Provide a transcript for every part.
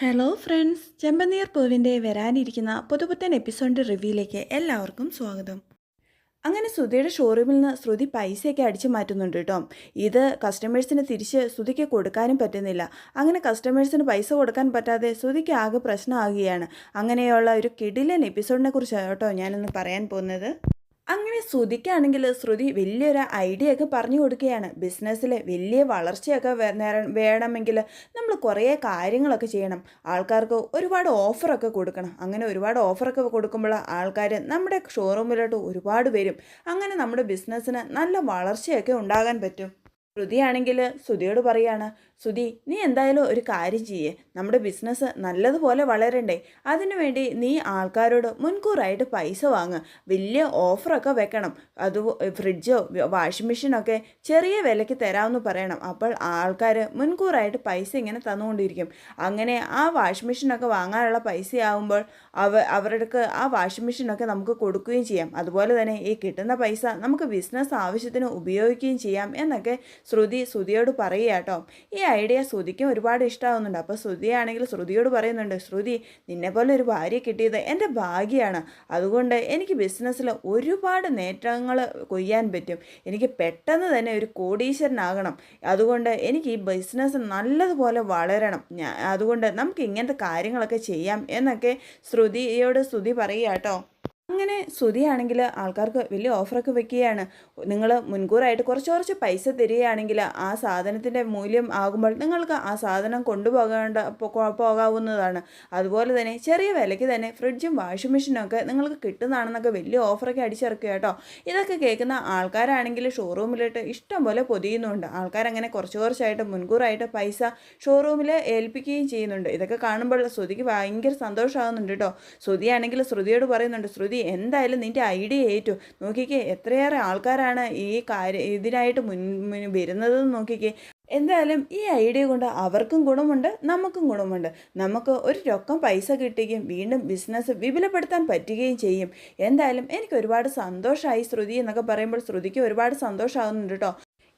Hello friends ചെമ്പനീർ പൂവിന്റെ വരാനിരിക്കുന്ന പുതുപുത്തൻ എപ്പിസോഡിന്റെ റിവ്യൂയിലേക്ക് എല്ലാവർക്കും സ്വാഗതം. അങ്ങനെ ശ്രുതിയുടെ ഷോറൂമിൽ നിന്ന് ശ്രുതി പൈസയൊക്കെ അടിച്ചു മാറ്റുന്നുണ്ട് കേട്ടോ. ഇത് കസ്റ്റമേഴ്സിന് തിരിച്ച് ശ്രുതിക്ക് കൊടുക്കാനും പറ്റുന്നില്ല. അങ്ങനെ കസ്റ്റമേഴ്സിന് പൈസ കൊടുക്കാൻ പറ്റാതെ ശ്രുതിക്ക് ആകെ പ്രശ്നമാകുകയാണ്. അങ്ങനെയുള്ള ഒരു കിടിലൻ എപ്പിസോഡിനെ കുറിച്ചാണ് കേട്ടോ ഞാനിന്ന് പറയാൻ പോകുന്നത്. അങ്ങനെ ശ്രുതിക്കാണെങ്കിൽ ശ്രുതി വലിയൊരു ഐഡിയ ഒക്കെ പറഞ്ഞു കൊടുക്കുകയാണ്. ബിസിനസ്സിൽ വലിയ വളർച്ചയൊക്കെ വേണമെങ്കിൽ നമ്മൾ കുറേ കാര്യങ്ങളൊക്കെ ചെയ്യണം. ആൾക്കാർക്ക് ഒരുപാട് ഓഫറൊക്കെ കൊടുക്കണം. അങ്ങനെ ഒരുപാട് ഓഫറൊക്കെ കൊടുക്കുമ്പോൾ ആൾക്കാർ നമ്മുടെ ഷോറൂമിലോട്ട് ഒരുപാട് വരും. അങ്ങനെ നമ്മുടെ ബിസിനസ്സിന് നല്ല വളർച്ചയൊക്കെ ഉണ്ടാകാൻ പറ്റും. ശ്രുതിയാണെങ്കിൽ ശ്രുതിയോട് പറയാണ് ശ്രുതി നീ എന്തായാലും ഒരു കാര്യം ചെയ്യേ. നമ്മുടെ ബിസിനസ് നല്ലതുപോലെ വളരണ്ടേ. അതിനുവേണ്ടി നീ ആൾക്കാരോട് മുൻകൂറായിട്ട് പൈസ വാങ്ങുക വലിയ ഓഫറൊക്കെ വെക്കണം. അത് ഫ്രിഡ്ജോ വാഷിംഗ് മെഷീനൊക്കെ ചെറിയ വിലയ്ക്ക് തരാമെന്ന് പറയണം. അപ്പോൾ ആൾക്കാർ മുൻകൂറായിട്ട് പൈസ ഇങ്ങനെ തന്നുകൊണ്ടിരിക്കും. അങ്ങനെ ആ വാഷിംഗ് മെഷീനൊക്കെ വാങ്ങാനുള്ള പൈസയാകുമ്പോൾ അവ അവർക്ക് ആ വാഷിംഗ് മെഷീനൊക്കെ നമുക്ക് കൊടുക്കുകയും ചെയ്യാം. അതുപോലെ തന്നെ ഈ കിട്ടുന്ന പൈസ നമുക്ക് ബിസിനസ് ആവശ്യത്തിന് ഉപയോഗിക്കുകയും ചെയ്യാം എന്നൊക്കെ ശ്രുതി ശ്രുതിയോട് പറയുക കേട്ടോ. ഈ ഐഡിയ ശ്രുതിക്കും ഒരുപാട് ഇഷ്ടമാവുന്നുണ്ട് അപ്പോൾ ശ്രുതിയാണെങ്കിൽ ശ്രുതിയോട് പറയുന്നുണ്ട് ശ്രുതി നിന്നെപ്പോലെ ഒരു ഭാര്യ കിട്ടിയത് എന്റെ ഭാഗ്യമാണ് അതുകൊണ്ട് എനിക്ക് ബിസിനസ്സിൽ ഒരുപാട് നേട്ടങ്ങൾ കൊയ്യാൻ പറ്റും. എനിക്ക് പെട്ടെന്ന് തന്നെ ഒരു കോടീശ്വരനാകണം. അതുകൊണ്ട് എനിക്ക് ഈ ബിസിനസ് നല്ലതുപോലെ വളരണം. ഞാൻ അതുകൊണ്ട് നമുക്ക് ഇങ്ങനത്തെ കാര്യങ്ങളൊക്കെ ചെയ്യാം എന്നൊക്കെ ശ്രുതിയോട് ശ്രുതി പറയുക കേട്ടോ. അങ്ങനെ ശ്രുതിയാണെങ്കിൽ ആൾക്കാർക്ക് വലിയ ഓഫറൊക്കെ വെക്കുകയാണ്. നിങ്ങൾ മുൻകൂറായിട്ട് കുറച്ച് കുറച്ച് പൈസ തരികയാണെങ്കിൽ ആ സാധനത്തിന്റെ മൂല്യം ആകുമ്പോൾ നിങ്ങൾക്ക് ആ സാധനം കൊണ്ടുപോകേണ്ട പോകാവുന്നതാണ്. അതുപോലെ തന്നെ ചെറിയ വിലയ്ക്ക് തന്നെ ഫ്രിഡ്ജും വാഷിംഗ് മെഷീനും ഒക്കെ നിങ്ങൾക്ക് കിട്ടുന്നതാണെന്നൊക്കെ വലിയ ഓഫറൊക്കെ അടിച്ചിറക്കുക കേട്ടോ. ഇതൊക്കെ കേൾക്കുന്ന ആൾക്കാരാണെങ്കിൽ ഷോറൂമിലിട്ട് ഇഷ്ടം പോലെ പൊതിയുന്നുണ്ട്. ആൾക്കാരങ്ങനെ കുറച്ച് കുറച്ചായിട്ട് മുൻകൂറായിട്ട് പൈസ ഷോറൂമിൽ ഏൽപ്പിക്കുകയും ചെയ്യുന്നുണ്ട്. ഇതൊക്കെ കാണുമ്പോൾ ശ്രുതിക്ക് ഭയങ്കര സന്തോഷമാകുന്നുണ്ട് കേട്ടോ. ശ്രുതിയാണെങ്കിൽ ശ്രുതിയോട് പറയുന്നുണ്ട് ശ്രുതി എന്തായാലും നിന്റെ ഐഡിയ ഏറ്റു. നോക്കിക്കേ എത്രയേറെ ആൾക്കാരാണ് ഈ കാര്യം ഇതിനായിട്ട് മുൻ വരുന്നതെന്ന് നോക്കിക്കേ. എന്തായാലും ഈ ഐഡിയ കൊണ്ട് അവർക്കും ഗുണമുണ്ട് നമുക്കും ഗുണമുണ്ട്. നമുക്ക് ഒരു രൊക്കം പൈസ കിട്ടുകയും വീണ്ടും ബിസിനസ് വിപുലപ്പെടുത്താൻ പറ്റുകയും ചെയ്യും. എന്തായാലും എനിക്ക് ഒരുപാട് സന്തോഷമായി ശ്രുതി എന്നൊക്കെ പറയുമ്പോൾ ശ്രുതിക്ക് ഒരുപാട് സന്തോഷമാകുന്നുണ്ട് കേട്ടോ.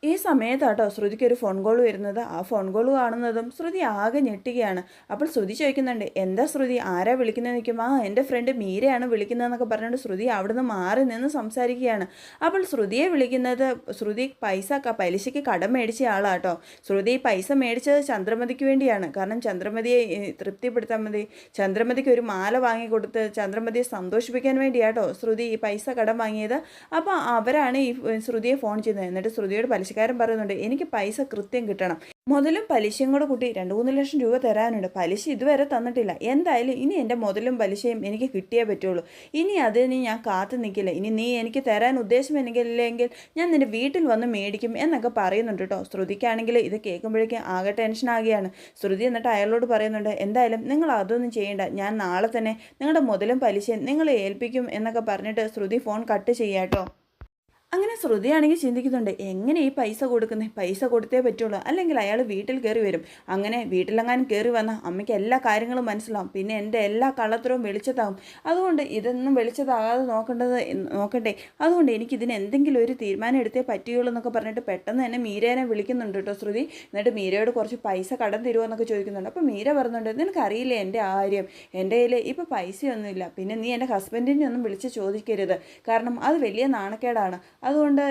ഈ സമയത്താട്ടോ ശ്രുതിക്ക് ഒരു ഫോൺ കോൾ വരുന്നത്. ആ ഫോൺ കോൾ കാണുന്നതും ശ്രുതി ആകെ ഞെട്ടുകയാണ് അപ്പോൾ ശ്രുതി ചോദിക്കുന്നുണ്ട് എന്താ ശ്രുതി? ആരാ വിളിക്കുന്നത്? നിൽക്കും ആ എന്റെ ഫ്രണ്ട് മീരയാണ് വിളിക്കുന്നതെന്നൊക്കെ പറഞ്ഞുകൊണ്ട് ശ്രുതി അവിടുന്ന് മാറി നിന്ന് സംസാരിക്കുകയാണ്. അപ്പോൾ ശ്രുതിയെ വിളിക്കുന്നത് ശ്രുതി പൈസ പലിശയ്ക്ക് കടം മേടിച്ച ആളാട്ടോ. ശ്രുതി പൈസ മേടിച്ചത് ചന്ദ്രമതിക്ക് വേണ്ടിയാണ്. കാരണം ചന്ദ്രമതിയെ തൃപ്തിപ്പെടുത്താൻ മതി ചന്ദ്രമതിക്ക് ഒരു മാല വാങ്ങിക്കൊടുത്ത് ചന്ദ്രമതിയെ സന്തോഷിപ്പിക്കാൻ വേണ്ടിയാട്ടോ ശ്രുതി ഈ പൈസ കടം വാങ്ങിയത്. അപ്പോൾ അവരാണ് ഈ ശ്രുതിയെ ഫോൺ ചെയ്യുന്നത്. എന്നിട്ട് ശ്രുതിയോട് പലിശക്കാരൻ പറയുന്നുണ്ട് എനിക്ക് പൈസ കൃത്യം കിട്ടണം. മുതലും പലിശയും കൂടെ കൂട്ടി രണ്ട് മൂന്ന് ലക്ഷം രൂപ തരാനുണ്ട്. പലിശ ഇതുവരെ തന്നിട്ടില്ല. എന്തായാലും ഇനി എന്റെ മുതലും പലിശയും എനിക്ക് കിട്ടിയേ പറ്റുള്ളൂ. ഇനി അതിന് ഞാൻ കാത്തു നിൽക്കില്ല. ഇനി നീ എനിക്ക് തരാൻ ഉദ്ദേശം എനിക്കില്ലെങ്കിൽ ഞാൻ നിന്റെ വീട്ടിൽ വന്ന് മേടിക്കും എന്നൊക്കെ പറയുന്നുണ്ട് കേട്ടോ. ശ്രുതിക്കാണെങ്കിൽ ഇത് കേൾക്കുമ്പോഴേക്കും ആകെ ടെൻഷൻ ടെൻഷനാകുകയാണ് ശ്രുതി എന്നിട്ട് അയാളോട് പറയുന്നുണ്ട് എന്തായാലും നിങ്ങൾ അതൊന്നും ചെയ്യേണ്ട. ഞാൻ നാളെ തന്നെ നിങ്ങളുടെ മുതലും പലിശയും നിങ്ങളെ ഏൽപ്പിക്കും എന്നൊക്കെ പറഞ്ഞിട്ട് ശ്രുതി ഫോൺ കട്ട് ചെയ്യാട്ടോ. അങ്ങനെ ശ്രുതിയാണെങ്കിൽ ചിന്തിക്കുന്നുണ്ട് എങ്ങനെ ഈ പൈസ കൊടുക്കുന്നത് പൈസ കൊടുത്തേ പറ്റുള്ളൂ. അല്ലെങ്കിൽ അയാൾ വീട്ടിൽ കയറി വരും. അങ്ങനെ വീട്ടിലെങ്ങാനും കയറി വന്നാൽ അമ്മയ്ക്ക് എല്ലാ കാര്യങ്ങളും മനസ്സിലാവും. പിന്നെ എന്റെ എല്ലാ കള്ളത്തരവും വെളിച്ചത്താവും. അതുകൊണ്ട് ഇതൊന്നും വെളിച്ചത്താകാതെ നോക്കേണ്ടത് നോക്കട്ടെ അതുകൊണ്ട് എനിക്ക് ഇതിന് എന്തെങ്കിലും ഒരു തീരുമാനം എടുത്തേ പറ്റുകയുള്ളൂ എന്നൊക്കെ പറഞ്ഞിട്ട് പെട്ടെന്ന് തന്നെ മീരേനെ വിളിക്കുന്നുണ്ട് കേട്ടോ ശ്രുതി. എന്നിട്ട് മീരയോട് കുറച്ച് പൈസ കടം തരുമോ എന്നൊക്കെ ചോദിക്കുന്നുണ്ട്. അപ്പോൾ മീര പറഞ്ഞുണ്ട് നിനക്കറിയില്ലേ എന്റെ കാര്യം എന്റെ കയ്യിൽ ഇപ്പോൾ പൈസയൊന്നുമില്ല. പിന്നെ നീ എന്റെ ഹസ്ബൻഡിനെ ഒന്നും വിളിച്ച് ചോദിക്കരുത്. കാരണം അത് വലിയ നാണക്കേടാണ്. അതുകൊണ്ട്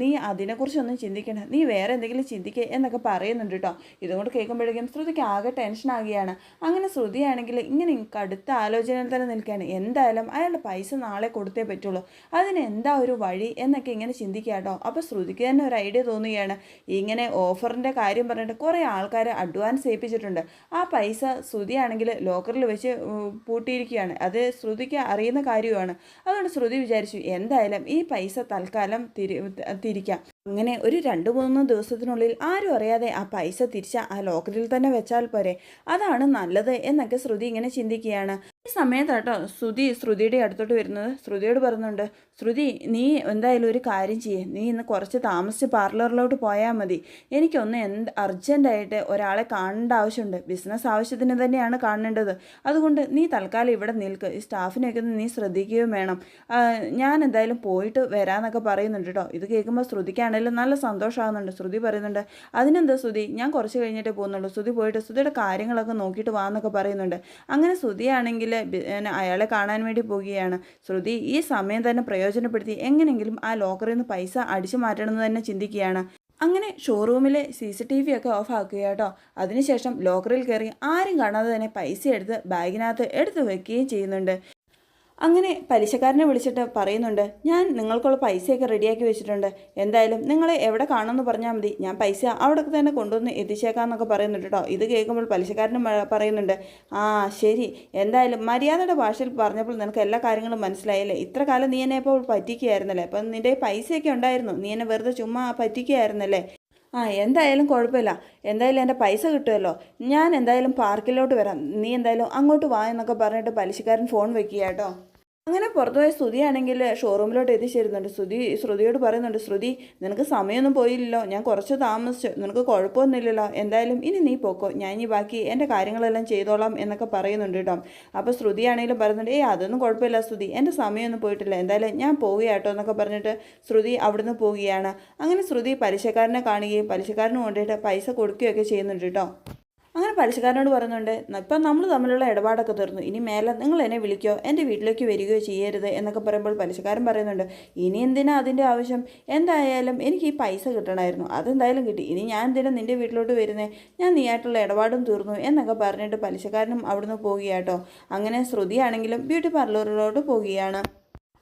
നീ അതിനെക്കുറിച്ചൊന്നും ചിന്തിക്കണ്ട. നീ വേറെ എന്തെങ്കിലും ചിന്തിക്കുക എന്നൊക്കെ പറയുന്നുണ്ട് കേട്ടോ ഇതുകൊണ്ട് കേൾക്കുമ്പോഴേക്കും ശ്രുതിക്ക് ആകെ ടെൻഷനാകുകയാണ് അങ്ങനെ ശ്രുതിയാണെങ്കിൽ ഇങ്ങനെ കടുത്ത ആലോചനയിൽ തന്നെ നിൽക്കുകയാണ്. എന്തായാലും അയാളുടെ പൈസ നാളെ കൊടുത്തേ പറ്റുള്ളൂ. അതിന് എന്താ ഒരു വഴി എന്നൊക്കെ ഇങ്ങനെ ചിന്തിക്കുക കേട്ടോ അപ്പോൾ ശ്രുതിക്ക് തന്നെ ഒരു ഐഡിയ തോന്നുകയാണ്. ഇങ്ങനെ ഓഫറിന്റെ കാര്യം പറഞ്ഞിട്ട് കുറേ ആൾക്കാർ അഡ്വാൻസ് ഏൽപ്പിച്ചിട്ടുണ്ട്. ആ പൈസ ശ്രുതിയാണെങ്കിൽ ലോക്കറിൽ വെച്ച് പൂട്ടിയിരിക്കുകയാണ്. അത് ശ്രുതിക്ക് അറിയുന്ന കാര്യമാണ്. അതുകൊണ്ട് ശ്രുതി വിചാരിച്ചു എന്തായാലും ഈ പൈസ തൽക്കാലം തിരി തിരിക്കാം. അങ്ങനെ ഒരു രണ്ട് മൂന്ന് ദിവസത്തിനുള്ളിൽ ആരും അറിയാതെ ആ പൈസ തിരിച്ച ആ ലോക്കറിൽ തന്നെ വെച്ചാൽ പോരെ. അതാണ് നല്ലത് എന്നൊക്കെ ശ്രുതി ഇങ്ങനെ ചിന്തിക്കുകയാണ്. ഈ സമയത്താട്ടോ ശ്രുതി ശ്രുതിയുടെ അടുത്തോട്ട് വരുന്നത്. ശ്രുതിയോട് പറയുന്നുണ്ട് ശ്രുതി നീ എന്തായാലും ഒരു കാര്യം ചെയ്യേ. നീ ഇന്ന് കുറച്ച് താമസിച്ച് പാർലറിലോട്ട് പോയാൽ മതി. എനിക്കൊന്ന് എന്ത് അർജന്റായിട്ട് ഒരാളെ കാണേണ്ട ആവശ്യമുണ്ട്. ബിസിനസ് ആവശ്യത്തിന് തന്നെയാണ് കാണേണ്ടത്. അതുകൊണ്ട് നീ തൽക്കാലം ഇവിടെ നിൽക്ക്. ഈ സ്റ്റാഫിനെയൊക്കെ നീ ശ്രദ്ധിക്കുകയും വേണം. ഞാൻ എന്തായാലും പോയിട്ട് വരാമെന്നൊക്കെ പറയുന്നുണ്ട് കേട്ടോ ഇത് കേൾക്കുമ്പോൾ ശ്രുതിക്കാണ് ശ്രുതിക്കാണെങ്കിലും നല്ല സന്തോഷമാകുന്നുണ്ട്. ശ്രുതി പറയുന്നുണ്ട് അതിനെന്താ ശ്രുതി? ഞാൻ കുറച്ച് കഴിഞ്ഞിട്ടേ പോകുന്നുള്ളൂ. ശ്രുതി പോയിട്ട് ശ്രുതിയുടെ കാര്യങ്ങളൊക്കെ നോക്കിയിട്ട് വാ എന്നൊക്കെ പറയുന്നുണ്ട്. അങ്ങനെ ശ്രുതിയാണെങ്കിൽ അയാളെ കാണാൻ വേണ്ടി പോവുകയാണ്. ശ്രുതി ഈ സമയം തന്നെ പ്രയോജനപ്പെടുത്തി എങ്ങനെയെങ്കിലും ആ ലോക്കറിൽ നിന്ന് പൈസ അടിച്ചു മാറ്റണമെന്ന് തന്നെ ചിന്തിക്കുകയാണ്. അങ്ങനെ ഷോറൂമിലെ സി സി ടി വി ഒക്കെ ഓഫ് ആക്കുക കേട്ടോ അതിനുശേഷം ലോക്കറിൽ കയറി ആരും കാണാതെ തന്നെ പൈസ എടുത്ത് ബാഗിനകത്ത് എടുത്ത് വെക്കുകയും ചെയ്യുന്നുണ്ട്. അങ്ങനെ പലിശക്കാരനെ വിളിച്ചിട്ട് പറയുന്നുണ്ട് ഞാൻ നിങ്ങൾക്കുള്ള പൈസയൊക്കെ റെഡിയാക്കി വെച്ചിട്ടുണ്ട്. എന്തായാലും നിങ്ങളെ എവിടെ കാണുമെന്ന് പറഞ്ഞാൽ മതി. ഞാൻ പൈസ അവിടെ തന്നെ കൊണ്ടുവന്ന് എത്തിച്ചേക്കാമെന്നൊക്കെ പറയുന്നുണ്ട് കേട്ടോ ഇത് കേൾക്കുമ്പോൾ പലിശക്കാരനും പറയുന്നുണ്ട് ആ ശരി. എന്തായാലും മര്യാദയുടെ ഭാഷയിൽ പറഞ്ഞപ്പോൾ നിനക്ക് എല്ലാ കാര്യങ്ങളും മനസ്സിലായല്ലേ? ഇത്ര കാലം നീ എന്നെ ഇപ്പോൾ പറ്റിക്കുകയായിരുന്നല്ലേ? അപ്പം നിന്റെ പൈസയൊക്കെ ഉണ്ടായിരുന്നു. നീ എന്നെ വെറുതെ ചുമ്മാ പറ്റിക്കുകയായിരുന്നല്ലേ? ആ എന്തായാലും കുഴപ്പമില്ല. എന്തായാലും എന്റെ പൈസ കിട്ടുമല്ലോ. ഞാൻ എന്തായാലും പാർക്കിലോട്ട് വരാം. നീ എന്തായാലും അങ്ങോട്ട് വാ എന്നൊക്കെ പറഞ്ഞിട്ട് പലിശക്കാരൻ ഫോൺ വെക്കുക കേട്ടോ അങ്ങനെ പുറത്തുപോയ ശ്രുതിയാണെങ്കിൽ ഷോറൂമിലോട്ട് എത്തിച്ചേരുന്നുണ്ട്. ശ്രുതി ശ്രുതിയോട് പറയുന്നുണ്ട് ശ്രുതി നിനക്ക് സമയമൊന്നും പോയില്ലല്ലോ. ഞാൻ കുറച്ച് താമസിച്ചു. നിനക്ക് കുഴപ്പമൊന്നുമില്ലല്ലോ. എന്തായാലും ഇനി നീ പോക്കോ. ഞാൻ ഇനി ബാക്കി എന്റെ കാര്യങ്ങളെല്ലാം ചെയ്തോളാം എന്നൊക്കെ പറയുന്നുണ്ട് കേട്ടോ. അപ്പോൾ ശ്രുതിയാണെങ്കിലും പറയുന്നുണ്ട് ഏയ് അതൊന്നും കുഴപ്പമില്ല ശ്രുതി. എന്റെ സമയമൊന്നും പോയിട്ടില്ല. എന്തായാലും ഞാൻ പോവുകയാട്ടോ എന്നൊക്കെ പറഞ്ഞിട്ട് ശ്രുതി അവിടുന്ന് പോവുകയാണ്. അങ്ങനെ ശ്രുതി പലിശക്കാരനെ കാണുകയും പലിശക്കാരന് കൊണ്ടിട്ട് പൈസ കൊടുക്കുകയൊക്കെ ചെയ്യുന്നുണ്ട് കേട്ടോ. അങ്ങനെ പലിശക്കാരനോട് പറയുന്നുണ്ട് ഇപ്പം നമ്മൾ തമ്മിലുള്ള ഇടപാടൊക്കെ തീർന്നു. ഇനി മേലെ നിങ്ങൾ എന്നെ വിളിക്കോ എന്റെ വീട്ടിലേക്ക് വരികയോ ചെയ്യരുത് എന്നൊക്കെ പറയുമ്പോൾ പലിശക്കാരൻ പറയുന്നുണ്ട് ഇനി എന്തിനാ അതിന്റെ ആവശ്യം? എന്തായാലും എനിക്ക് ഈ പൈസ കിട്ടണമായിരുന്നു. അതെന്തായാലും കിട്ടി. ഇനി ഞാൻ എന്തിനാ നിന്റെ വീട്ടിലോട്ട് വരുന്നേ? ഞാൻ നീയായിട്ടുള്ള ഇടപാടും തീർന്നു എന്നൊക്കെ പറഞ്ഞിട്ട് പലിശക്കാരനും അവിടുന്ന് പോവുകയാട്ടോ. അങ്ങനെ ശ്രുതിയാണെങ്കിലും ബ്യൂട്ടി പാർലറിലോട്ട് പോവുകയാണ്.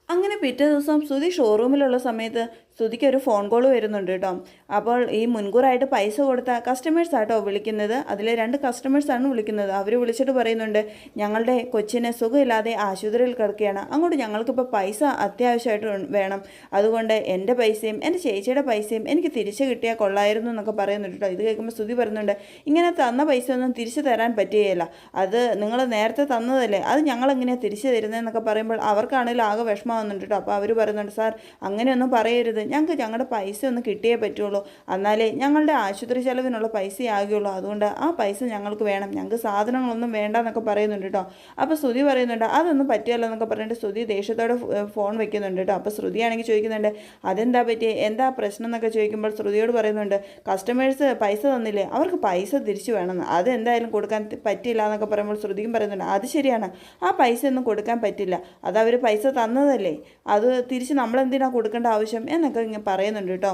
അങ്ങനെ പിറ്റേ ദിവസം ശ്രുതി ഷോറൂമിലുള്ള സമയത്ത് ശ്രുതിക്ക് ഒരു ഫോൺ കോൾ വരുന്നുണ്ട് കേട്ടോ. അപ്പോൾ ഈ മുൻകൂറായിട്ട് പൈസ കൊടുത്ത കസ്റ്റമേഴ്സ് ആട്ടോ വിളിക്കുന്നത്. അതിലെ രണ്ട് കസ്റ്റമേഴ്സാണ് വിളിക്കുന്നത്. അവർ വിളിച്ചിട്ട് പറയുന്നുണ്ട് ഞങ്ങളുടെ കൊച്ചിനെ സുഖമില്ലാതെ ആശുപത്രിയിൽ കിടക്കുകയാണ്. അങ്ങോട്ട് ഞങ്ങൾക്കിപ്പോൾ പൈസ അത്യാവശ്യമായിട്ട് വേണം. അതുകൊണ്ട് എന്റെ പൈസയും എന്റെ ചേച്ചിയുടെ പൈസയും എനിക്ക് തിരിച്ച് കിട്ടിയാൽ കൊള്ളായിരുന്നു എന്നൊക്കെ പറയുന്നുണ്ട് കേട്ടോ. ഇത് കേൾക്കുമ്പോൾ ശ്രുതി പറയുന്നുണ്ട് ഇങ്ങനെ തന്ന പൈസ ഒന്നും തിരിച്ചു തരാൻ പറ്റുകയില്ല. അത് നിങ്ങൾ നേരത്തെ തന്നതല്ലേ? അത് ഞങ്ങൾ എങ്ങനെയാണ് തിരിച്ചു തരുന്നതെന്നൊക്കെ പറയുമ്പോൾ അവർക്കാണെങ്കിലും ആകെ വിഷമമാകുന്നുണ്ട് കേട്ടോ. അപ്പോൾ അവർ പറയുന്നുണ്ട് സാർ അങ്ങനെയൊന്നും പറയരുത്. ഞങ്ങൾക്ക് ഞങ്ങളുടെ പൈസ ഒന്ന് കിട്ടിയേ പറ്റുള്ളൂ. എന്നാലേ ഞങ്ങളുടെ ആശുപത്രി ചെലവിനുള്ള പൈസ ആകുകയുള്ളൂ അതുകൊണ്ട് ആ പൈസ ഞങ്ങൾക്ക് വേണം. ഞങ്ങൾക്ക് സാധനങ്ങളൊന്നും വേണ്ട എന്നൊക്കെ പറയുന്നുണ്ട് കേട്ടോ. അപ്പോൾ ശ്രുതി പറയുന്നുണ്ട് അതൊന്നും പറ്റിയല്ലോ എന്നൊക്കെ പറഞ്ഞിട്ട് ശ്രുതി ദേഷ്യത്തോടെ ഫോൺ വെക്കുന്നുണ്ട് കേട്ടോ. അപ്പോൾ ശ്രുതിയാണെങ്കിൽ ചോദിക്കുന്നുണ്ട് അതെന്താ പറ്റി എന്താ പ്രശ്നം എന്നൊക്കെ ചോദിക്കുമ്പോൾ ശ്രുതിയോട് പറയുന്നുണ്ട് കസ്റ്റമേഴ്സ് പൈസ തന്നില്ലേ? അവർക്ക് പൈസ തിരിച്ചു വേണമെന്ന് അതെന്തായാലും കൊടുക്കാൻ പറ്റില്ല എന്നൊക്കെ പറയുമ്പോൾ ശ്രുതിയും പറയുന്നുണ്ട് അത് ശരിയാണ്. ആ പൈസ ഒന്നും കൊടുക്കാൻ പറ്റില്ല. അത് അവർ പൈസ തന്നതല്ലേ? അത് തിരിച്ച് നമ്മളെന്തിനാണ് കൊടുക്കേണ്ട ആവശ്യം? എന്നൊക്കെ ഇങ്ങനെ പറയുന്നുണ്ട് കേട്ടോ.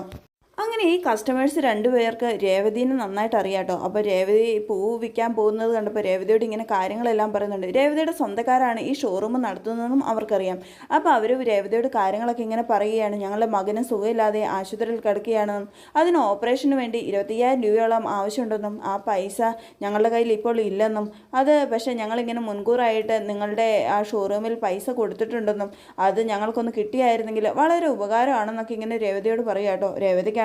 അങ്ങനെ ഈ കസ്റ്റമേഴ്സ് രണ്ടുപേർക്ക് രേവതിനെ നന്നായിട്ട് അറിയാം കേട്ടോ. അപ്പോൾ രേവതി പൂ വിൽക്കാൻ പോകുന്നത് കണ്ടപ്പോൾ രേവതിയോട് ഇങ്ങനെ കാര്യങ്ങളെല്ലാം പറയുന്നുണ്ട്. രേവതിയുടെ സ്വന്തക്കാരാണ് ഈ ഷോറൂം നടത്തുന്നതെന്നും അവർക്കറിയാം. അപ്പോൾ അവർ രേവതിയോട് കാര്യങ്ങളൊക്കെ ഇങ്ങനെ പറയുകയാണ്. ഞങ്ങളുടെ മകന് സുഖമില്ലാതെ ആശുപത്രിയിൽ കിടക്കുകയാണെന്നും അതിന് ഓപ്പറേഷന് വേണ്ടി ഇരുപത്തയ്യായിരം രൂപയോളം ആവശ്യമുണ്ടെന്നും ആ പൈസ ഞങ്ങളുടെ കയ്യിൽ ഇപ്പോൾ ഇല്ലെന്നും അത് പക്ഷേ ഞങ്ങളിങ്ങനെ മുൻകൂറായിട്ട് നിങ്ങളുടെ ആ ഷോറൂമിൽ പൈസ കൊടുത്തിട്ടുണ്ടെന്നും അത് ഞങ്ങൾക്കൊന്ന് കിട്ടിയായിരുന്നെങ്കിൽ വളരെ ഉപകാരമാണെന്നൊക്കെ ഇങ്ങനെ രേവതിയോട് പറയാം കേട്ടോ.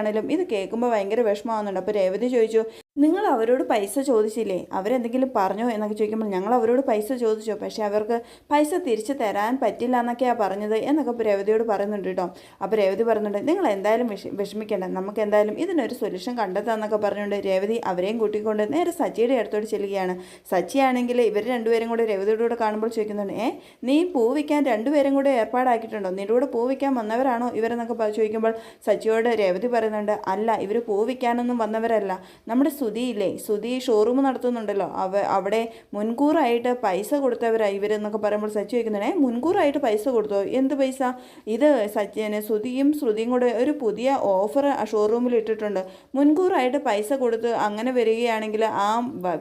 രേവതിക്കാണെങ്കിലും ഇത് കേൾക്കുമ്പോൾ ഭയങ്കര വിഷമമാകുന്നുണ്ട് അപ്പോൾ രേവതി ചോദിച്ചു നിങ്ങൾ അവരോട് പൈസ ചോദിച്ചില്ലേ? അവരെന്തെങ്കിലും പറഞ്ഞോ എന്നൊക്കെ ചോദിക്കുമ്പോൾ ഞങ്ങൾ അവരോട് പൈസ ചോദിച്ചോ? പക്ഷേ അവർക്ക് പൈസ തിരിച്ചു തരാൻ പറ്റില്ല എന്നൊക്കെയാണ് പറഞ്ഞത് എന്നൊക്കെ ഇപ്പോൾ രേവതിയോട് പറയുന്നുണ്ട് കേട്ടോ. അപ്പോൾ രേവതി പറയുന്നുണ്ട് നിങ്ങൾ എന്തായാലും വിഷ വിഷമിക്കേണ്ട. നമുക്ക് എന്തായാലും ഇതിനൊരു സൊല്യൂഷൻ കണ്ടെത്താമെന്നൊക്കെ പറഞ്ഞുകൊണ്ട് രേവതി അവരെയും കൂട്ടിക്കൊണ്ട് നേരെ സച്ചിയുടെ അടുത്തോട്ട് ചെല്ലുകയാണ്. സച്ചിയാണെങ്കിൽ ഇവർ രണ്ടുപേരും കൂടെ രേവതിയുടെ കൂടെ കാണുമ്പോൾ ചോദിക്കുന്നുണ്ട് ഏ നീ പൂ വിൽക്കാൻ രണ്ടുപേരും കൂടെ ഏർപ്പാടാക്കിയിട്ടുണ്ടോ? നിന്റെ കൂടെ പൂ വിൽക്കാൻ വന്നവരാണോ ഇവരെന്നൊക്കെ ചോദിക്കുമ്പോൾ സച്ചിയോട് രേവതി പറയുന്നുണ്ട് അല്ല ഇവർ പൂ വിൽക്കാനൊന്നും വന്നവരല്ല. നമ്മുടെ സുധിയില്ലേ സുധി ഷോറൂം നടത്തുന്നുണ്ടല്ലോ. അവ അവിടെ മുൻകൂറായിട്ട് പൈസ കൊടുത്തവരാ ഇവരെന്നൊക്കെ പറയുമ്പോൾ സച്ചി വയ്ക്കുന്നുണ്ടേ മുൻകൂറായിട്ട് പൈസ കൊടുത്തോ? എന്ത് പൈസ? ഇത് സച്ചിന് സുധിയും ശ്രുതിയും കൂടെ ഒരു പുതിയ ഓഫർ ഷോറൂമിൽ ഇട്ടിട്ടുണ്ട്. മുൻകൂറായിട്ട് പൈസ കൊടുത്ത് അങ്ങനെ വരികയാണെങ്കിൽ ആ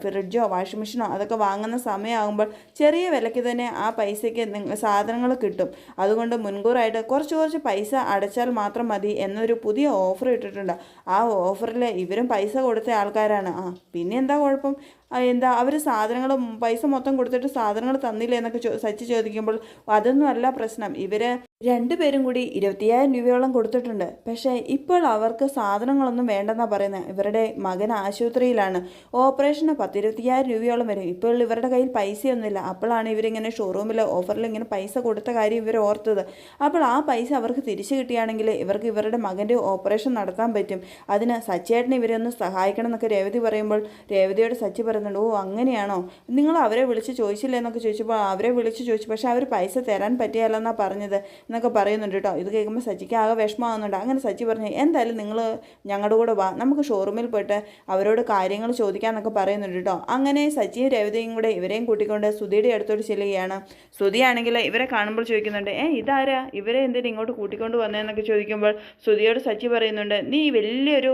ഫ്രിഡ്ജോ വാഷിംഗ് മെഷീനോ അതൊക്കെ വാങ്ങുന്ന സമയമാകുമ്പോൾ ചെറിയ വിലയ്ക്ക് തന്നെ ആ പൈസയ്ക്ക് നിങ്ങ- സാധനങ്ങൾ കിട്ടും. അതുകൊണ്ട് മുൻകൂറായിട്ട് കുറച്ച് കുറച്ച് പൈസ അടച്ചാൽ മാത്രം മതി എന്നൊരു പുതിയ ഓഫർ ഇട്ടിട്ടുണ്ട്. ആ ഓഫറിൽ ഇവരും പൈസ കൊടുത്ത ആൾക്കാരാണ്. ആ പിന്നെ എന്താ കുഴപ്പം? എന്താ അവർ സാധനങ്ങൾ പൈസ മൊത്തം കൊടുത്തിട്ട് സാധനങ്ങൾ തന്നില്ല എന്നൊക്കെ സച്ചി ചോദിക്കുമ്പോൾ അതൊന്നും അല്ല പ്രശ്നം ഇവർ രണ്ടുപേരും കൂടി ഇരുപത്തിയായിരം രൂപയോളം കൊടുത്തിട്ടുണ്ട്. പക്ഷേ ഇപ്പോൾ അവർക്ക് സാധനങ്ങളൊന്നും വേണ്ടെന്നാണ് പറയുന്നത് ഇവരുടെ മകൻ ആശുപത്രിയിലാണ്. ഓപ്പറേഷന് പത്തിരുപത്തിയായിരം രൂപയോളം വരും. ഇപ്പോൾ ഇവരുടെ കയ്യിൽ പൈസയൊന്നുമില്ല. അപ്പോഴാണ് ഇവരിങ്ങനെ ഷോറൂമിൽ ഓഫറിൽ ഇങ്ങനെ പൈസ കൊടുത്ത കാര്യം ഇവർ ഓർത്തത്. അപ്പോൾ ആ പൈസ അവർക്ക് തിരിച്ചു കിട്ടിയാണെങ്കിൽ ഇവർക്ക് ഇവരുടെ മകന്റെ ഓപ്പറേഷൻ നടത്താൻ പറ്റും. അതിന് സച്ചേട്ടനെ ഇവരെ ഒന്ന് സഹായിക്കണം എന്നൊക്കെ രേവതി പറയുമ്പോൾ രേവതിയോട് സച്ചി പറയുന്നത് പറയുന്നുണ്ട് ഓ അങ്ങനെയാണോ? നിങ്ങൾ അവരെ വിളിച്ച് ചോദിച്ചില്ലേ എന്നൊക്കെ ചോദിച്ചപ്പോൾ അവരെ വിളിച്ച് ചോദിച്ചു പക്ഷേ അവർ പൈസ തരാൻ പറ്റിയല്ലെന്നാണ് പറഞ്ഞത് എന്നൊക്കെ പറയുന്നുണ്ട് കേട്ടോ. ഇത് കേൾക്കുമ്പോൾ സച്ചിക്ക് ആകെ വിഷമമാകുന്നുണ്ട് അങ്ങനെ സച്ചി പറഞ്ഞു എന്തായാലും നിങ്ങൾ ഞങ്ങളുടെ കൂടെ വാ. നമുക്ക് ഷോറൂമിൽ പോയിട്ട് അവരോട് കാര്യങ്ങൾ ചോദിക്കാമെന്നൊക്കെ പറയുന്നുണ്ട് കേട്ടോ. അങ്ങനെ സച്ചിയും രവിതയും കൂടെ ഇവരെയും കൂട്ടിക്കൊണ്ട് സുധിയുടെ അടുത്തോട്ട് ചെല്ലുകയാണ്. സുധിയാണെങ്കിൽ ഇവരെ കാണുമ്പോൾ ചോദിക്കുന്നുണ്ട് ഏ ഇതാരാ? ഇവരെ എന്തിനും ഇങ്ങോട്ട് കൂട്ടിക്കൊണ്ട് വന്നതെന്നൊക്കെ ചോദിക്കുമ്പോൾ സുധിയോട് സച്ചി പറയുന്നുണ്ട് നീ വലിയൊരു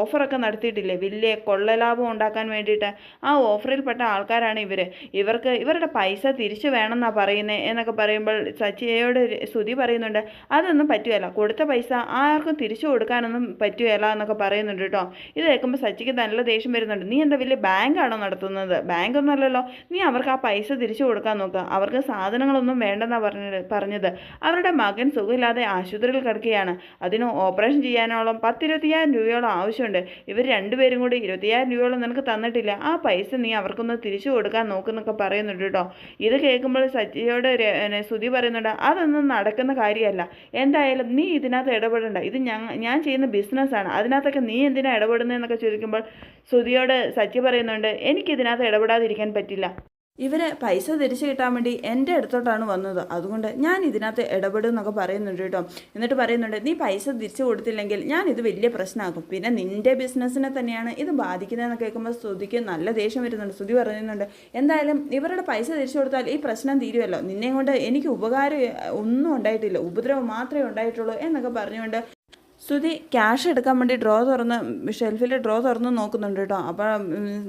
ഓഫറൊക്കെ നടത്തിയിട്ടില്ലേ? വലിയ കൊള്ളലാഭം ഉണ്ടാക്കാൻ വേണ്ടിയിട്ട്. ആ ഓഫറിൽപ്പെട്ട ആൾക്കാരാണ് ഇവർ ഇവർക്ക് ഇവരുടെ പൈസ തിരിച്ചു വേണമെന്നാണ് പറയുന്നത് എന്നൊക്കെ പറയുമ്പോൾ സച്ചിയോട് ശ്രുതി പറയുന്നുണ്ട് അതൊന്നും പറ്റുകയില്ല കൊടുത്ത പൈസ ആർക്കും തിരിച്ചു കൊടുക്കാനൊന്നും പറ്റുകയില്ല എന്നൊക്കെ പറയുന്നുണ്ട് കേട്ടോ. ഇത് കേൾക്കുമ്പോൾ സച്ചിക്ക് നല്ല ദേഷ്യം വരുന്നുണ്ട്. നീ എന്താ വലിയ ബാങ്കാണോ നടത്തുന്നത്? ബാങ്ക് ഒന്നുമല്ലല്ലോ നീ അവർക്ക് ആ പൈസ തിരിച്ചു കൊടുക്കാൻ നോക്കുക അവർക്ക് സാധനങ്ങളൊന്നും വേണ്ടെന്നാണ് പറഞ്ഞത് പറഞ്ഞത്. അവരുടെ മകൻ സുഖമില്ലാതെ ആശുപത്രിയിൽ കിടക്കുകയാണ്. അതിന് ഓപ്പറേഷൻ ചെയ്യാനോളം പത്തിരുപത്തിയായിരം രൂപയോളം ആവശ്യമുണ്ട്. ഇവർ രണ്ടുപേരും കൂടി ഇരുപത്തിയായിരം രൂപയോളം നിനക്ക് തന്നിട്ടില്ല. ആ പൈസ നീ അവർക്കൊന്ന് തിരിച്ചു കൊടുക്കാൻ നോക്കുന്നൊക്കെ പറയുന്നുണ്ട് കേട്ടോ. ഇത് കേൾക്കുമ്പോൾ സജിയോട് ശ്രുതി പറയുന്നുണ്ട് അതൊന്നും നടക്കുന്ന കാര്യമല്ല. എന്തായാലും നീ ഇതിനകത്ത് ഇടപെടണ്ട. ഇത് ഞാൻ ചെയ്യുന്ന ബിസിനസ്സാണ് അതിനകത്തൊക്കെ നീ എന്തിനാണ് ഇടപെടുന്നതെന്നൊക്കെ ചോദിക്കുമ്പോൾ സുധിയോട് സച്ചി പറയുന്നുണ്ട് എനിക്കിതിനകത്ത് ഇടപെടാതിരിക്കാൻ പറ്റില്ല. ഇവർ പൈസ തിരിച്ചു കിട്ടാൻ വേണ്ടി എന്റെ അടുത്തോട്ടാണ് വന്നത്. അതുകൊണ്ട് ഞാൻ ഇതിനകത്ത് ഇടപെടും എന്നൊക്കെ പറയുന്നുണ്ട് കേട്ടോ. എന്നിട്ട് പറയുന്നുണ്ട് നീ പൈസ തിരിച്ചു കൊടുത്തില്ലെങ്കിൽ ഞാൻ ഇത് വലിയ പ്രശ്നമാക്കും. പിന്നെ നിന്റെ ബിസിനസ്സിനെ തന്നെയാണ് ഇത് ബാധിക്കുന്നതെന്ന് കേൾക്കുമ്പോൾ സ്തുതിക്ക് നല്ല ദേഷ്യം വരുന്നുണ്ട്. സ്തുതി പറയുന്നുണ്ട് എന്തായാലും ഇവരുടെ പൈസ തിരിച്ചു കൊടുത്താൽ ഈ പ്രശ്നം തീരുമല്ലോ നിന്നെ കൊണ്ട് എനിക്ക് ഉപകാരം ഒന്നും ഉണ്ടായിട്ടില്ല. ഉപദ്രവം മാത്രമേ ഉണ്ടായിട്ടുള്ളൂ എന്നൊക്കെ പറഞ്ഞുകൊണ്ട് ശ്രുതി ക്യാഷ് എടുക്കാൻ വേണ്ടി ഡ്രോ തുറന്ന് ഷെൽഫിൽ ഡ്രോ തുറന്ന് നോക്കുന്നുണ്ട് കേട്ടോ. അപ്പോൾ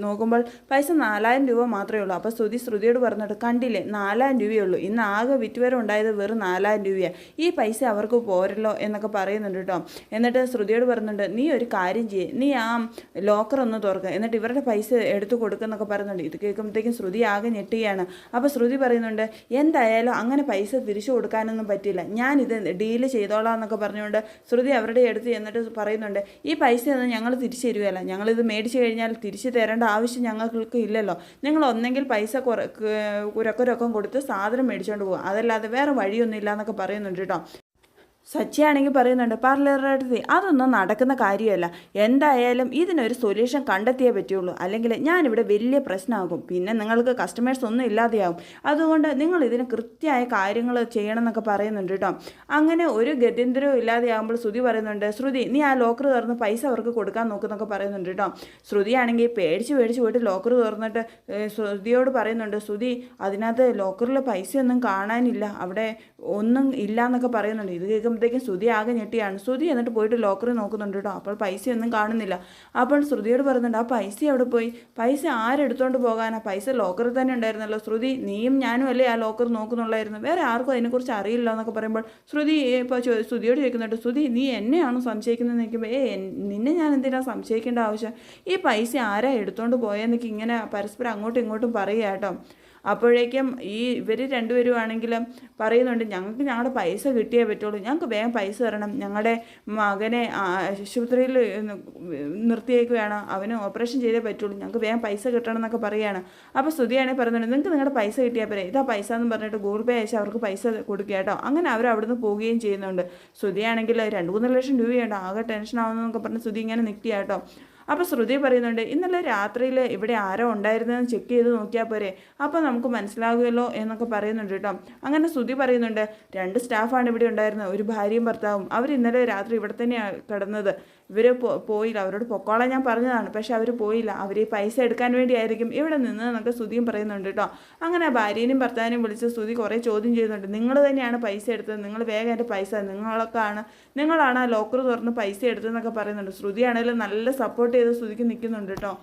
നോക്കുമ്പോൾ പൈസ നാലായിരം രൂപ മാത്രമേ ഉള്ളൂ. അപ്പോൾ ശ്രുതി ശ്രുതിയോട് പറഞ്ഞിട്ട് കണ്ടില്ലേ നാലായിരം രൂപയേ ഉള്ളൂ. ഇന്ന് ആകെ വിറ്റുവരം ഉണ്ടായത് വെറും നാലായിരം രൂപയാണ് ഈ പൈസ അവർക്ക് പോരല്ലോ എന്നൊക്കെ പറയുന്നുണ്ട് കേട്ടോ. എന്നിട്ട് ശ്രുതിയോട് പറഞ്ഞിട്ട് നീ ഒരു കാര്യം ചെയ്യേ. നീ ആ ലോക്കർ ഒന്ന് തുറക്കുക എന്നിട്ട് ഇവരുടെ പൈസ എടുത്തു കൊടുക്കുന്നൊക്കെ പറയുന്നുണ്ട്. ഇത് കേൾക്കുമ്പോഴത്തേക്കും ശ്രുതി ആകെ ഞെട്ടുകയാണ് അപ്പോൾ ശ്രുതി പറയുന്നുണ്ട് എന്തായാലും അങ്ങനെ പൈസ തിരിച്ചു കൊടുക്കാനൊന്നും പറ്റില്ല. ഞാനിത് ഡീൽ ചെയ്തോളാം എന്നൊക്കെ പറഞ്ഞുകൊണ്ട് ശ്രുതി അവരുടെ അടുത്ത് ചെന്നിട്ട് പറയുന്നുണ്ട് ഈ പൈസയൊന്നും ഞങ്ങൾ തിരിച്ചു തരുകയല്ല. ഞങ്ങളിത് മേടിച്ചു കഴിഞ്ഞാൽ തിരിച്ചു തരേണ്ട ആവശ്യം ഞങ്ങൾക്ക് ഇല്ലല്ലോ. നിങ്ങൾ ഒന്നെങ്കിൽ പൈസ കുറ കുരക്കുരക്കം കൊടുത്ത് സാധനം മേടിച്ചുകൊണ്ട് പോകും അതല്ലാതെ വേറെ വഴിയൊന്നും ഇല്ല എന്നൊക്കെ പറയുന്നുണ്ട് കേട്ടോ. സച്ചിയാണെങ്കിൽ പറയുന്നുണ്ട് പാർലറുടെ അതൊന്നും നടക്കുന്ന കാര്യമല്ല. എന്തായാലും ഇതിനൊരു സൊല്യൂഷൻ കണ്ടെത്തിയേ പറ്റുള്ളൂ. അല്ലെങ്കിൽ ഞാനിവിടെ വലിയ പ്രശ്നമാകും. പിന്നെ നിങ്ങൾക്ക് കസ്റ്റമേഴ്സ് ഒന്നും ഇല്ലാതെയാവും. അതുകൊണ്ട് നിങ്ങൾ ഇതിന് കൃത്യമായ കാര്യങ്ങൾ ചെയ്യണം എന്നൊക്കെ പറയുന്നുണ്ട് കേട്ടോ. അങ്ങനെ ഒരു ഗത്യന്തരവും ഇല്ലാതെയാകുമ്പോൾ ശ്രുതി പറയുന്നുണ്ട് ശ്രുതി നീ ആ ലോക്കർ തുറന്ന് പൈസ അവർക്ക് കൊടുക്കാൻ നോക്കുന്നൊക്കെ പറയുന്നുണ്ട് കേട്ടോ. ശ്രുതിയാണെങ്കിൽ പേടിച്ച് പേടിച്ച് പോയിട്ട് ലോക്കർ തുറന്നിട്ട് ശ്രുതിയോട് പറയുന്നുണ്ട് ശ്രുതി അതിനകത്ത് ലോക്കറിൽ പൈസയൊന്നും കാണാനില്ല. അവിടെ ഒന്നും ഇല്ല എന്നൊക്കെ പറയുന്നുണ്ട്. ഇത് കേൾക്കുമ്പോഴത്തേക്കും ശ്രുതി ആകെ ഞെട്ടിയാണ്. ശ്രുതി എന്നിട്ട് പോയിട്ട് ലോക്കറിൽ നോക്കുന്നുണ്ട് കേട്ടോ. അപ്പോൾ പൈസയൊന്നും കാണുന്നില്ല. അപ്പോൾ ശ്രുതിയോട് പറയുന്നുണ്ട് ആ പൈസ അവിടെ പോയി? പൈസ ആരെടുത്തോണ്ട് പോകാനാ? പൈസ ലോക്കറിൽ തന്നെ ഉണ്ടായിരുന്നല്ലോ. ശ്രുതി നീയും ഞാനും അല്ലേ ആ ലോക്കർ നോക്കുന്നുള്ളായിരുന്നു. വേറെ ആർക്കും അതിനെക്കുറിച്ച് അറിയില്ല എന്നൊക്കെ പറയുമ്പോൾ ശ്രുതി ഇപ്പോൾ ശ്രുതിയോട് ചോദിക്കുന്നുണ്ട് ശ്രുതി നീ എന്നെയാണോ സംശയിക്കുന്നത് നിൽക്കുമ്പോൾ ഏ നിന്നെ ഞാൻ എന്തിനാണ് സംശയിക്കേണ്ട ആവശ്യം? ഈ പൈസ ആരാ എടുത്തോണ്ട് പോയെന്നൊക്കെ ഇങ്ങനെ പരസ്പരം അങ്ങോട്ടും ഇങ്ങോട്ടും പറയുക കേട്ടോ. അപ്പോഴേക്കും ഈ ഇവർ രണ്ടുപേരും ആണെങ്കിലും പറയുന്നുണ്ട് ഞങ്ങൾക്ക് ഞങ്ങളുടെ പൈസ കിട്ടിയേ പറ്റുള്ളൂ. ഞങ്ങൾക്ക് വേഗം പൈസ തരണം. ഞങ്ങളുടെ മകനെ ആശുപത്രിയിൽ നിർത്തിയേക്കുകയാണ് അവന് ഓപ്പറേഷൻ ചെയ്തേ പറ്റുള്ളൂ. ഞങ്ങൾക്ക് വേഗം പൈസ കിട്ടണം എന്നൊക്കെ പറയുകയാണ് അപ്പോൾ സ്തുതിയാണെങ്കിൽ പറയുന്നുണ്ട് നിങ്ങൾക്ക് നിങ്ങളുടെ പൈസ കിട്ടിയാൽ പോരെ. ഇതാ പൈസ എന്ന് പറഞ്ഞിട്ട് ഗൂഗിൾ പേ അയച്ചാൽ അവർക്ക് പൈസ കൊടുക്കുക കേട്ടോ. അങ്ങനെ അവർ അവിടുന്ന് പോവുകയും ചെയ്യുന്നുണ്ട്. സ്തുതിയാണെങ്കിൽ രണ്ട് മൂന്ന് ലക്ഷം രൂപയുണ്ട്. ആകെ ടെൻഷൻ ആവുന്നതെന്നൊക്കെ പറഞ്ഞ് സ്തുതി ഇങ്ങനെ നിൽക്കുക കേട്ടോ. അപ്പോൾ ശ്രുതി പറയുന്നുണ്ട് ഇന്നലെ രാത്രിയിൽ ഇവിടെ ആരോ ഉണ്ടായിരുന്നതെന്ന് ചെക്ക് ചെയ്ത് നോക്കിയാൽ പോരെ. അപ്പോൾ നമുക്ക് മനസ്സിലാകുമല്ലോ എന്നൊക്കെ പറയുന്നുണ്ട് കേട്ടോ. അങ്ങനെ ശ്രുതി പറയുന്നുണ്ട് രണ്ട് സ്റ്റാഫാണ് ഇവിടെ ഉണ്ടായിരുന്നത്. ഒരു ഭാര്യയും ഭർത്താവും. അവർ ഇന്നലെ രാത്രി ഇവിടെ തന്നെയാണ് കിടന്നത്. ഇവർ പോയില്ല. അവരോട് പൊക്കോളാൻ ഞാൻ പറഞ്ഞതാണ്. പക്ഷേ അവർ പോയില്ല. അവർ ഈ പൈസ എടുക്കാൻ വേണ്ടിയായിരിക്കും ഇവിടെ നിന്ന് എന്നൊക്കെ ശ്രുതിയും പറയുന്നുണ്ട് കേട്ടോ. അങ്ങനെ ഭാര്യനെയും ഭർത്താവിനെയും വിളിച്ച് ശ്രുതി കുറേ ചോദ്യം ചെയ്യുന്നുണ്ട്. നിങ്ങൾ തന്നെയാണ് പൈസ എടുത്തത്. നിങ്ങൾ വേഗം എന്റെ പൈസ നിങ്ങളൊക്കെ ആണ് നിങ്ങളാണ് ആ ലോക്കർ തുറന്ന് പൈസ എടുത്തതെന്നൊക്കെ പറയുന്നുണ്ട്. ശ്രുതിയാണെങ്കിലും നല്ല സപ്പോർട്ട് ചെയ്ത് സ്തുതിക്ക് നിൽക്കുന്നുണ്ട് കേട്ടോ.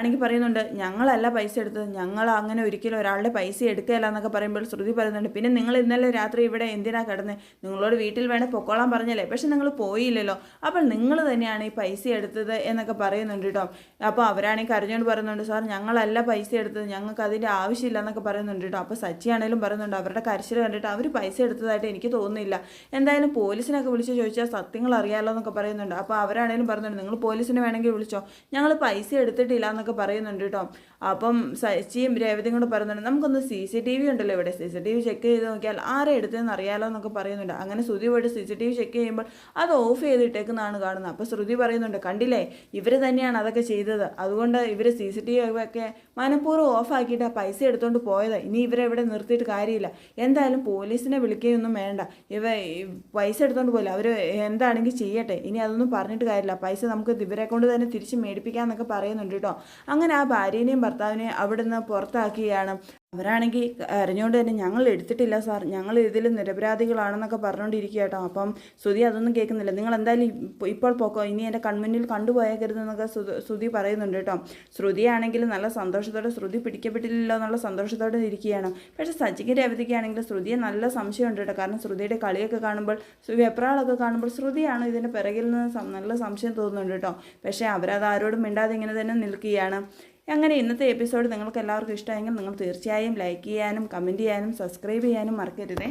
ആണെങ്കിൽ പറയുന്നുണ്ട് ഞങ്ങളല്ല പൈസ എടുത്തത്. ഞങ്ങൾ അങ്ങനെ ഒരിക്കലും ഒരാളുടെ പൈസ എടുക്കുകയല്ല എന്നൊക്കെ പറയുമ്പോൾ ശ്രുതി പറയുന്നുണ്ട് പിന്നെ നിങ്ങൾ ഇന്നലെ രാത്രി ഇവിടെ എന്തിനാ കിടന്നത് നിങ്ങളോട് വീട്ടിൽ വേണേൽ പൊക്കോളാൻ പറഞ്ഞല്ലേ? പക്ഷെ നിങ്ങൾ പോയില്ലല്ലോ. അപ്പോൾ നിങ്ങൾ തന്നെയാണ് ഈ പൈസ എടുത്തത് എന്നൊക്കെ പറയുന്നുണ്ട് കേട്ടോ. അപ്പോൾ അവരാണെങ്കിൽ കരഞ്ഞുകൊണ്ട് പറയുന്നുണ്ട് സാർ ഞങ്ങളല്ല പൈസ എടുത്തത്. ഞങ്ങൾക്ക് അതിന്റെ ആവശ്യമില്ല എന്നൊക്കെ പറയുന്നുണ്ട് കേട്ടോ. അപ്പോൾ സച്ചിയാണേലും പറയുന്നുണ്ട് അവരുടെ കരച്ചിൽ കണ്ടിട്ട് അവർ പൈസ എടുത്തതായിട്ട് എനിക്ക് തോന്നുന്നില്ല. എന്തായാലും പോലീസിനൊക്കെ വിളിച്ച് ചോദിച്ചാൽ സത്യങ്ങൾ അറിയാമല്ലോ എന്നൊക്കെ പറയുന്നുണ്ട്. അപ്പോൾ അവരാണെങ്കിലും പറയുന്നുണ്ട് നിങ്ങൾ പോലീസിനെ വേണമെങ്കിൽ വിളിച്ചോ. ഞങ്ങൾ പൈസ എടുത്തിട്ടില്ല എന്നൊക്കെ പറയുന്നുണ്ട് കേട്ടോ. അപ്പം സച്ചിയും രേവതിയും കൂടെ പറയുന്നുണ്ട് നമുക്കൊന്ന് സി സി ടി വി ഉണ്ടല്ലോ ഇവിടെ. C C T V check ചെയ്ത് നോക്കിയാൽ ആരെ എടുത്തതെന്ന് അറിയാലോ എന്നൊക്കെ പറയുന്നുണ്ട്. അങ്ങനെ ശ്രുതി പോയിട്ട് C C T V check ചെയ്യുമ്പോൾ അത് ഓഫ് ചെയ്തിട്ടേക്കുന്നതാണ് കാണുന്നത്. അപ്പോൾ ശ്രുതി പറയുന്നുണ്ട് കണ്ടില്ലേ ഇവർ തന്നെയാണ് അതൊക്കെ ചെയ്തത്. അതുകൊണ്ട് ഇവർ സി സി ടി വി ഒക്കെ മനഃപൂർവം ഓഫാക്കിയിട്ട് ആ പൈസ എടുത്തുകൊണ്ട് പോയത്. ഇനി ഇവരെ ഇവിടെ നിർത്തിയിട്ട് കാര്യമില്ല. എന്തായാലും പോലീസിനെ വിളിക്കുകയൊന്നും വേണ്ട. ഇവ പൈസ എടുത്തുകൊണ്ട് പോയില്ല. അവർ എന്താണെങ്കിൽ ചെയ്യട്ടെ. ഇനി അതൊന്നും പറഞ്ഞിട്ട് കാര്യമില്ല. പൈസ നമുക്ക് ഇവരെ കൊണ്ട് തന്നെ തിരിച്ച് മേടിപ്പിക്കാമെന്നൊക്കെ പറയുന്നുണ്ട് കേട്ടോ. അങ്ങനെ ആ ഭാര്യേനെയും ഭർത്താവിനെയും അവിടുന്ന് പുറത്താക്കിയാണ് അവരാണെങ്കിൽ അറിഞ്ഞുകൊണ്ട് തന്നെ ഞങ്ങൾ എടുത്തിട്ടില്ല സാർ. ഞങ്ങൾ ഇതിൽ നിരപരാധികളാണെന്നൊക്കെ പറഞ്ഞുകൊണ്ടിരിക്കുക കേട്ടോ അപ്പം ശ്രുതി അതൊന്നും കേൾക്കുന്നില്ല. നിങ്ങൾ എന്തായാലും ഇപ്പ- ഇപ്പോൾ പോക്കോ. ഇനി എന്റെ കൺമുന്നിൽ കണ്ടുപോയേക്കരുതെന്നൊക്കെ ശ്രുതി- പറയുന്നുണ്ട് കേട്ടോ. ശ്രുതിയാണെങ്കിൽ നല്ല സന്തോഷത്തോടെ ശ്രുതി പിടിക്കപ്പെട്ടില്ലല്ലോ എന്നുള്ള സന്തോഷത്തോടെ ഇരിക്കുകയാണ്. പക്ഷേ സച്ചിക്ക് രേവതിക്കാണെങ്കിൽ ശ്രുതിയെ നല്ല സംശയമുണ്ട് കേട്ടോ. കാരണം ശ്രുതിയുടെ കളിയൊക്കെ കാണുമ്പോൾ വെപ്രാളൊക്കെ കാണുമ്പോൾ ശ്രുതിയാണ് ഇതിന്റെ പിറകിൽ നിന്ന് നല്ല സംശയം തോന്നുന്നുണ്ട് കേട്ടോ. പക്ഷേ അവരത് ആരോടും മിണ്ടാതെ ഇങ്ങനെ തന്നെ നിൽക്കുകയാണ്. അങ്ങനെ ഇന്നത്തെ എപ്പിസോഡ് നിങ്ങൾക്ക് എല്ലാവർക്കും ഇഷ്ടമായെങ്കിൽ നിങ്ങൾ തീർച്ചയായും ലൈക്ക് ചെയ്യാനും കമന്റ് ചെയ്യാനും സബ്സ്ക്രൈബ് ചെയ്യാനും മറക്കരുതേ.